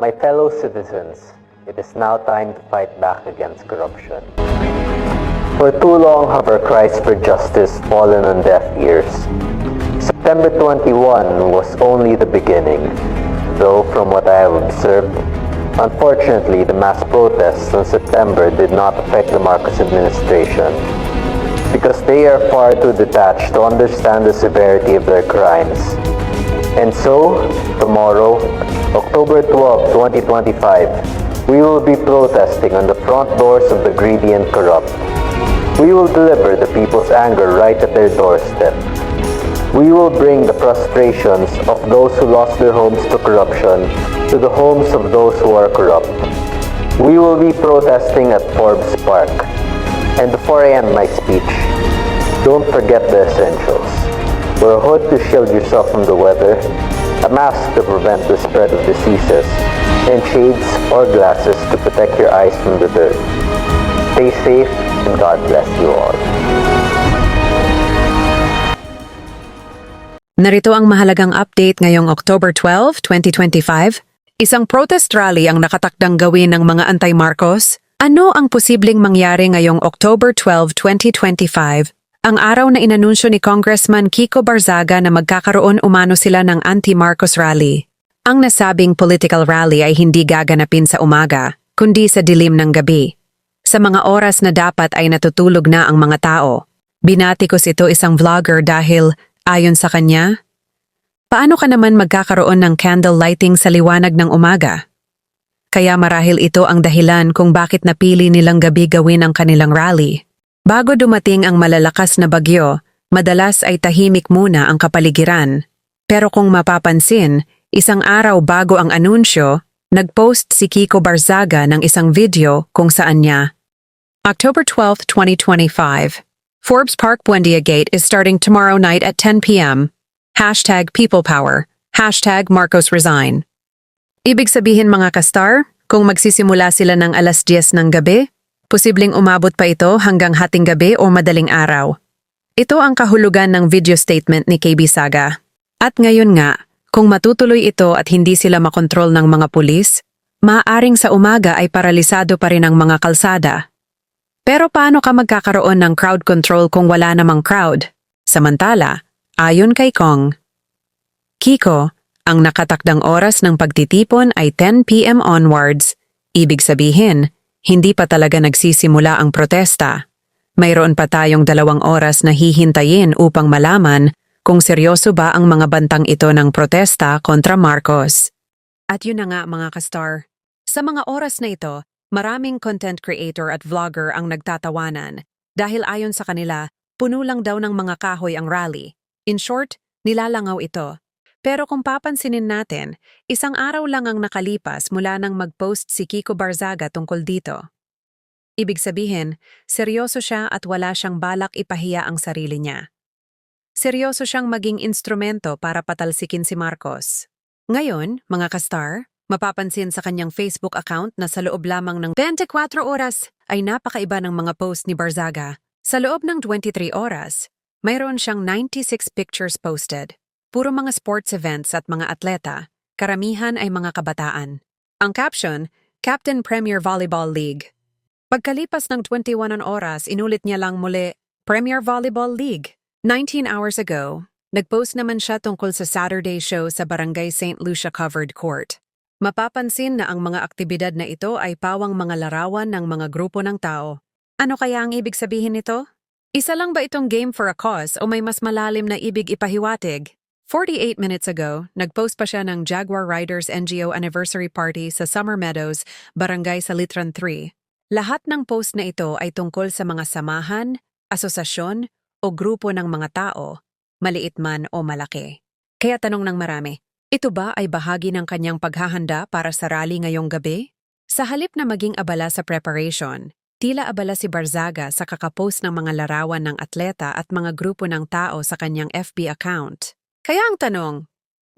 My fellow citizens, it is now time to fight back against corruption. For too long have our cries for justice fallen on deaf ears. September 21 was only the beginning, though from what I have observed, unfortunately the mass protests in September did not affect the Marcos administration because they are far too detached to understand the severity of their crimes. And so, tomorrow, October 12, 2025, we will be protesting on the front doors of the greedy and corrupt. We will deliver the people's anger right at their doorstep. We will bring the frustrations of those who lost their homes to corruption to the homes of those who are corrupt. We will be protesting at Forbes Park. And before I end my speech, don't forget the essentials. Wear a hood to shield yourself from the weather, a mask to prevent the spread of diseases, and shades or glasses to protect your eyes from the dirt. Stay safe and God bless you all. Narito ang mahalagang update ngayong October 12, 2025. Isang protest rally ang nakatakdang gawin ng mga anti-Marcos. Ano ang posibleng mangyari ngayong October 12, 2025? Ang araw na inanunsyo ni Congressman Kiko Barzaga na magkakaroon umano sila ng anti-Marcos rally. Ang nasabing political rally ay hindi gaganapin sa umaga, kundi sa dilim ng gabi. Sa mga oras na dapat ay natutulog na ang mga tao. Binatikos ito isang vlogger dahil, ayon sa kanya, paano ka naman magkakaroon ng candle lighting sa liwanag ng umaga? Kaya marahil ito ang dahilan kung bakit napili nilang gabi gawin ang kanilang rally. Bago dumating ang malalakas na bagyo, madalas ay tahimik muna ang kapaligiran. Pero kung mapapansin, isang araw bago ang anunsyo, nagpost si Kiko Barzaga ng isang video kung saan niya. October 12, 2025. Forbes Park Buendia Gate is starting tomorrow night at 10 p.m. Hashtag People Power. Hashtag Marcos Resign. Ibig sabihin mga kastar, kung magsisimula sila ng alas 10 ng gabi, posibleng umabot pa ito hanggang hating gabi o madaling araw. Ito ang kahulugan ng video statement ni KB Saga. At ngayon nga, kung matutuloy ito at hindi sila makontrol ng mga pulis, maaaring sa umaga ay paralisado pa rin ang mga kalsada. Pero paano ka magkakaroon ng crowd control kung wala namang crowd? Samantala, ayon kay Kong, Kiko, ang nakatakdang oras ng pagtitipon ay 10 p.m. onwards. Ibig sabihin, hindi pa talaga nagsisimula ang protesta. Mayroon pa tayong dalawang oras na hihintayin upang malaman kung seryoso ba ang mga bantang ito ng protesta kontra Marcos. At yun na nga mga kastar, sa mga oras na ito, maraming content creator at vlogger ang nagtatawanan dahil ayon sa kanila, puno lang daw ng mga kahoy ang rally. In short, nilalangaw ito. Pero kung papansinin natin, isang araw lang ang nakalipas mula nang mag-post si Kiko Barzaga tungkol dito. Ibig sabihin, seryoso siya at wala siyang balak ipahiya ang sarili niya. Seryoso siyang maging instrumento para patalsikin si Marcos. Ngayon, mga kastar, mapapansin sa kanyang Facebook account na sa loob lamang ng 24 oras ay napakaiba ng mga post ni Barzaga. Sa loob ng 23 oras, mayroon siyang 96 pictures posted. Puro mga sports events at mga atleta, karamihan ay mga kabataan. Ang caption, Captain Premier Volleyball League. Pagkalipas ng 21 on oras, inulit niya lang muli, Premier Volleyball League. 19 hours ago, nagpost naman siya tungkol sa Saturday show sa Barangay St. Lucia Covered Court. Mapapansin na ang mga aktibidad na ito ay pawang mga larawan ng mga grupo ng tao. Ano kaya ang ibig sabihin nito? Isa lang ba itong game for a cause o may mas malalim na ibig ipahiwatig? 48 minutes ago, nagpost pa siya ng Jaguar Riders NGO Anniversary Party sa Summer Meadows, Barangay Salitran 3. Lahat ng post na ito ay tungkol sa mga samahan, asosasyon, o grupo ng mga tao, maliit man o malaki. Kaya tanong ng marami, ito ba ay bahagi ng kanyang paghahanda para sa rally ngayong gabi? Sa halip na maging abala sa preparation, tila abala si Barzaga sa kakapost ng mga larawan ng atleta at mga grupo ng tao sa kanyang FB account. Kaya ang tanong,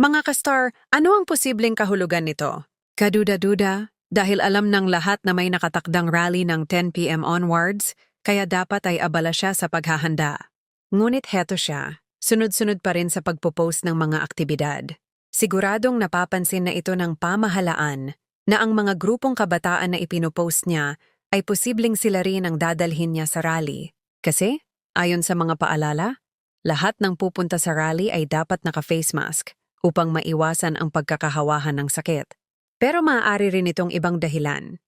mga kastar, ano ang posibleng kahulugan nito? Kaduda-duda, dahil alam ng lahat na may nakatakdang rally ng 10pm onwards, kaya dapat ay abala siya sa paghahanda. Ngunit heto siya, sunod-sunod pa rin sa pagpo-post ng mga aktibidad. Siguradong napapansin na ito ng pamahalaan na ang mga grupong kabataan na ipinopost niya ay posibleng sila rin ang dadalhin niya sa rally. Kasi, ayon sa mga paalala, lahat ng pupunta sa rally ay dapat naka-face mask upang maiwasan ang pagkakahawahan ng sakit. Pero maaari rin itong ibang dahilan.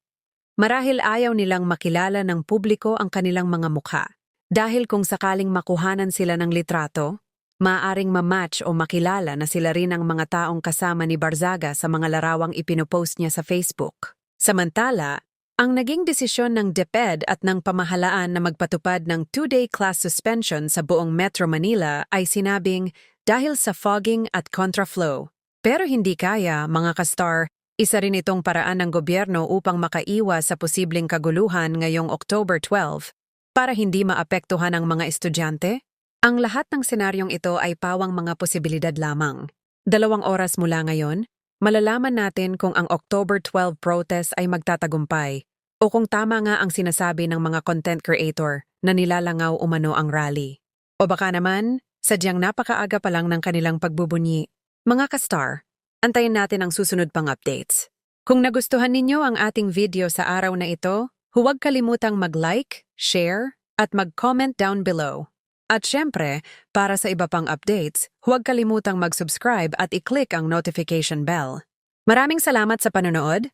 Marahil ayaw nilang makilala ng publiko ang kanilang mga mukha. Dahil kung sakaling makuhanan sila ng litrato, maaaring mamatch o makilala na sila rin ang mga taong kasama ni Barzaga sa mga larawang ipinopost niya sa Facebook. Samantala, ang naging desisyon ng DepEd at ng pamahalaan na magpatupad ng two-day class suspension sa buong Metro Manila ay sinabing dahil sa fogging at contraflow. Pero hindi kaya, mga kastar, isa rin itong paraan ng gobyerno upang makaiwas sa posibleng kaguluhan ngayong October 12 para hindi maapektuhan ang mga estudyante. Ang lahat ng senaryong ito ay pawang mga posibilidad lamang. Dalawang oras mula ngayon, malalaman natin kung ang October 12 protest ay magtatagumpay o kung tama nga ang sinasabi ng mga content creator na nilalangaw umano ang rally. O baka naman, sadyang napakaaga pa lang ng kanilang pagbubunyi. Mga kastar, antayin natin ang susunod pang updates. Kung nagustuhan ninyo ang ating video sa araw na ito, huwag kalimutang mag-like, share, at mag-comment down below. At syempre, para sa iba pang updates, huwag kalimutang mag-subscribe at i-click ang notification bell. Maraming salamat sa panonood